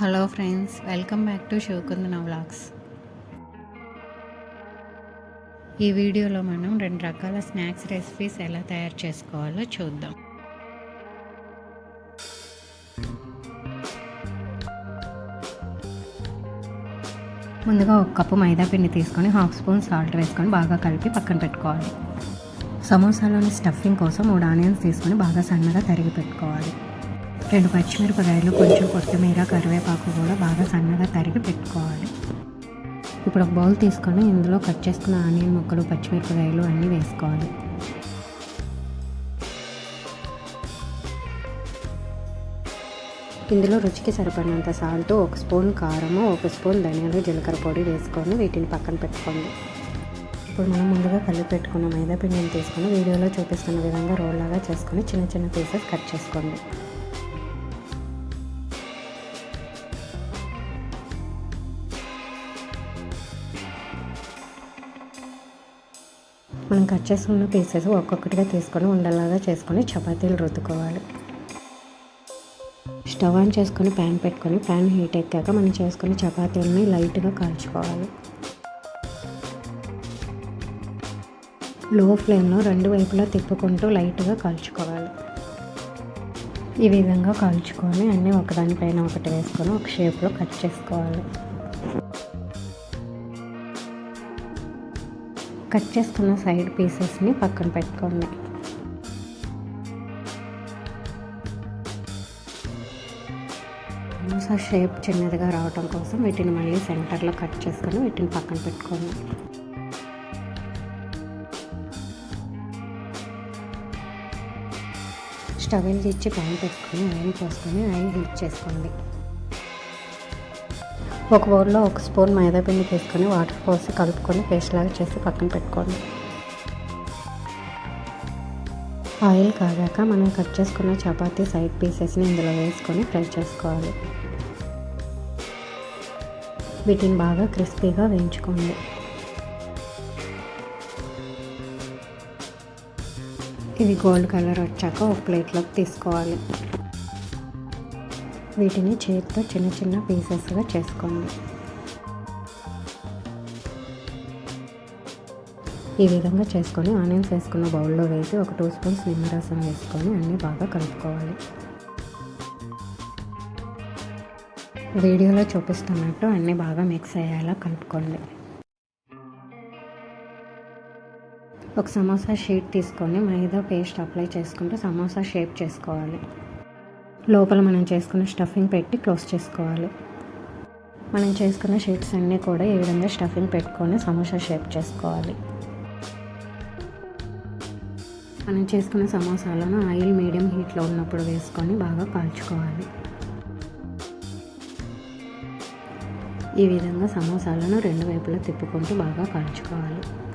Hello friends welcome back to Shivakundana vlogs. ఈ వీడియోలో మనం రెండు రకాల స్నాక్స్ రెసిపీస్ ఎలా తయారు చేసుకోవాలో చూద్దాం. ముందుగా ఒక కప్పు మైదా పిండి తీసుకొని హాఫ్ స్పూన్ సాల్ట్ వేసుకొని బాగా కలిపి పక్కన పెట్టుకోవాలి. సమోసాలోని స్టఫింగ్ కోసం మూడు ఆనియన్స్ తీసుకొని బాగా సన్నగా తరిగి పెట్టుకోవాలి. రెండు పచ్చిమిరపకాయలు కొంచెం కొత్తిమీర కరివేపాకు కూడా బాగా సన్నగా తరిగి పెట్టుకోవాలి. ఇప్పుడు ఒక బౌల్ తీసుకొని ఇందులో కట్ చేసుకున్న ఆనియన్ ముక్కలు పచ్చిమిరపకాయలు అన్నీ వేసుకోవాలి. ఇందులో రుచికి సరిపడినంత సాల్ట్ ఒక స్పూన్ కారము ఒక స్పూన్ ధనియాలు జీలకర్ర పొడి వేసుకొని వీటిని పక్కన పెట్టుకోండి. ఇప్పుడు మనం ముందుగా కలిపి పెట్టుకున్న మైదా పిండిని తీసుకొని వీడియోలో చూపిస్తున్న విధంగా రోల్ లాగా చేసుకొని చిన్న చిన్న పీసెస్ కట్ చేసుకోండి. మనం కట్ చేసుకున్న పీసెస్ ఒక్కొక్కటిగా తీసుకొని ఉండలాగా చేసుకొని చపాతీలు రుద్దుకోవాలి. స్టవ్ ఆన్ చేసుకొని ప్యాన్ పెట్టుకొని ప్యాన్ హీట్ ఎక్కాక మనం చేసుకుని చపాతీలని లైట్గా కాల్చుకోవాలి. లో ఫ్లేమ్లో రెండు వైపులా తిప్పుకుంటూ లైట్గా కాల్చుకోవాలి. ఈ విధంగా కాల్చుకొని అన్నీ ఒకదానిపైన ఒకటి వేసుకొని ఒక షేప్లో కట్ చేసుకోవాలి. కట్ చేసుకున్న సైడ్ పీసెస్ని పక్కన పెట్టుకోండి. సమోసా షేప్ చిన్నదిగా రావటం కోసం వీటిని మళ్ళీ సెంటర్లో కట్ చేసుకొని వీటిని పక్కన పెట్టుకోండి. స్టవెల్ తెచ్చి ప్యాన్ పెట్టుకొని ఆయిల్ పోసుకొని ఆయిల్ హీట్ చేసుకోండి. ఒక బౌల్లో ఒక స్పూన్ మైదా పిండి తీసుకొని వాటర్ పోసి కలుపుకొని పేస్ట్ లాగా చేసి పక్కన పెట్టుకోండి. ఆయిల్ కాగాక మనం కట్ చేసుకున్న చపాతీ సైడ్ పీసెస్ని ఇందులో వేసుకొని ఫ్రై చేసుకోవాలి. వీటిని బాగా క్రిస్పీగా వేయించుకోండి. ఇవి గోల్డ్ కలర్ వచ్చాక ఒక ప్లేట్లోకి తీసుకోవాలి. వీటిని చేతితో చిన్న చిన్న పీసెస్గా చేసుకోండి. ఈ విధంగా చేసుకొని ఆనియన్స్ వేసుకున్న బౌల్లో వేసి ఒక టూ స్పూన్స్ నిమ్మరసం వేసుకొని అన్నీ బాగా కలుపుకోవాలి. వీడియోలో చూపిస్తున్నట్టు అన్నీ బాగా మిక్స్ అయ్యేలా కలుపుకోండి. ఒక సమోసా షీట్ తీసుకొని మైదా పేస్ట్ అప్లై చేసుకుంటూ సమోసా షేప్ చేసుకోవాలి. లోపల మనం చేసుకున్న స్టఫింగ్ పెట్టి క్లోజ్ చేసుకోవాలి. మనం చేసుకున్న షేప్స్ అన్నీ కూడా ఈ విధంగా స్టఫింగ్ పెట్టుకొని సమోసా షేప్ చేసుకోవాలి. మనం చేసుకున్న సమోసాలను ఆయిల్ మీడియం హీట్లో ఉన్నప్పుడు వేసుకొని బాగా కాల్చుకోవాలి. ఈ విధంగా సమోసాలను రెండు వైపులా తిప్పుకుంటూ బాగా కాల్చుకోవాలి.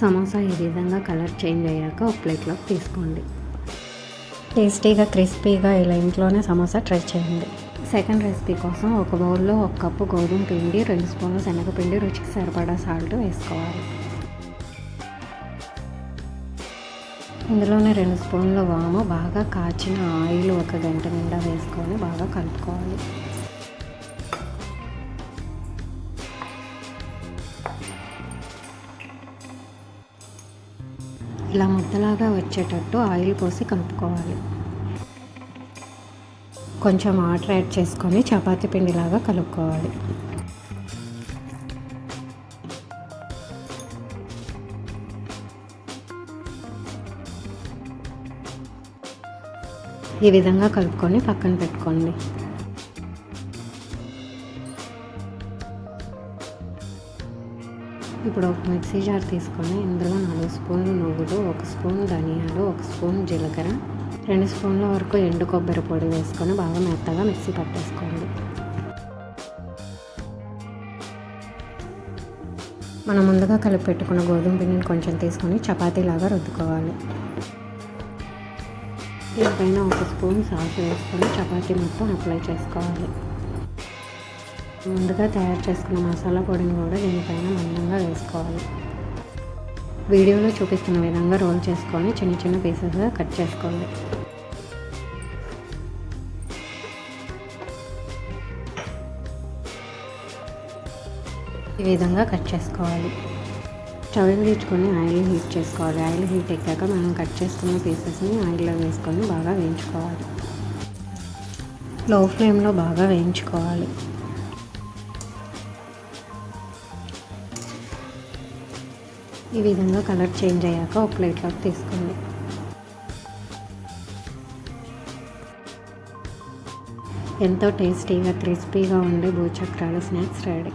సమోసా ఈ విధంగా కలర్ చేంజ్ అయ్యాక ఒక ప్లేట్లోకి తీసుకోండి. టేస్టీగా క్రిస్పీగా ఇలా ఇంట్లోనే సమోసా ట్రై చేయండి. సెకండ్ రెసిపీ కోసం ఒక బౌల్లో ఒక కప్పు గోధుమ పిండి రెండు స్పూన్లు శనగపిండి రుచికి సరిపడా సాల్ట్ వేసుకోవాలి. ఇందులోనే రెండు స్పూన్ల వాము బాగా కాచిన ఆయిల్ ఒక గంట నిండా వేసుకొని బాగా కలుపుకోవాలి. ఇలా ముద్దలాగా వచ్చేటట్టు ఆయిల్ పోసి కలుపుకోవాలి. కొంచెం వాటర్ యాడ్ చేసుకొని చపాతీ పిండిలాగా కలుపుకోవాలి. ఈ విధంగా కలుపుకొని పక్కన పెట్టుకోండి. ఇప్పుడు ఒక మిక్సీ జార్ తీసుకొని ఇందులో నాలుగు స్పూన్లు నువ్వులు ఒక స్పూన్ ధనియాలు ఒక స్పూన్ జీలకర్ర రెండు స్పూన్ల వరకు ఎండు కొబ్బరి పొడి వేసుకొని బాగా మెత్తగా మిక్సీ పట్టేసుకోండి. మనం ముందుగా కలిపి పెట్టుకున్న గోధుమ పిండిని కొంచెం తీసుకొని చపాతీలాగా రుద్దుకోవాలి. దీనిపైన ఒక స్పూన్ సాస్ వేసుకొని చపాతీ మొత్తం అప్లై చేసుకోవాలి. ముందుగా తయారు చేసుకున్న మసాలా పొడిని కూడా దీనిపైన మందంగా వేసుకోవాలి. వీడియోలో చూపిస్తున్న విధంగా రోల్ చేసుకొని చిన్న చిన్న పీసెస్గా కట్ చేసుకోండి. ఈ విధంగా కట్ చేసుకోవాలి. స్టవ్ని తీర్చుకొని ఆయిల్ హీట్ చేసుకోవాలి. ఆయిల్ హీట్ ఎక్కాక మనం కట్ చేసుకున్న పీసెస్ని ఆయిల్లో వేసుకొని బాగా వేయించుకోవాలి. లో ఫ్లేమ్లో బాగా వేయించుకోవాలి. ఈ విధంగా కలర్ చేంజ్ అయ్యాక ఒక ప్లేట్లోకి తీసుకోండి. ఎంతో టేస్టీగా క్రిస్పీగా ఉండే భూచక్రాలు స్నాక్స్ రెడీ.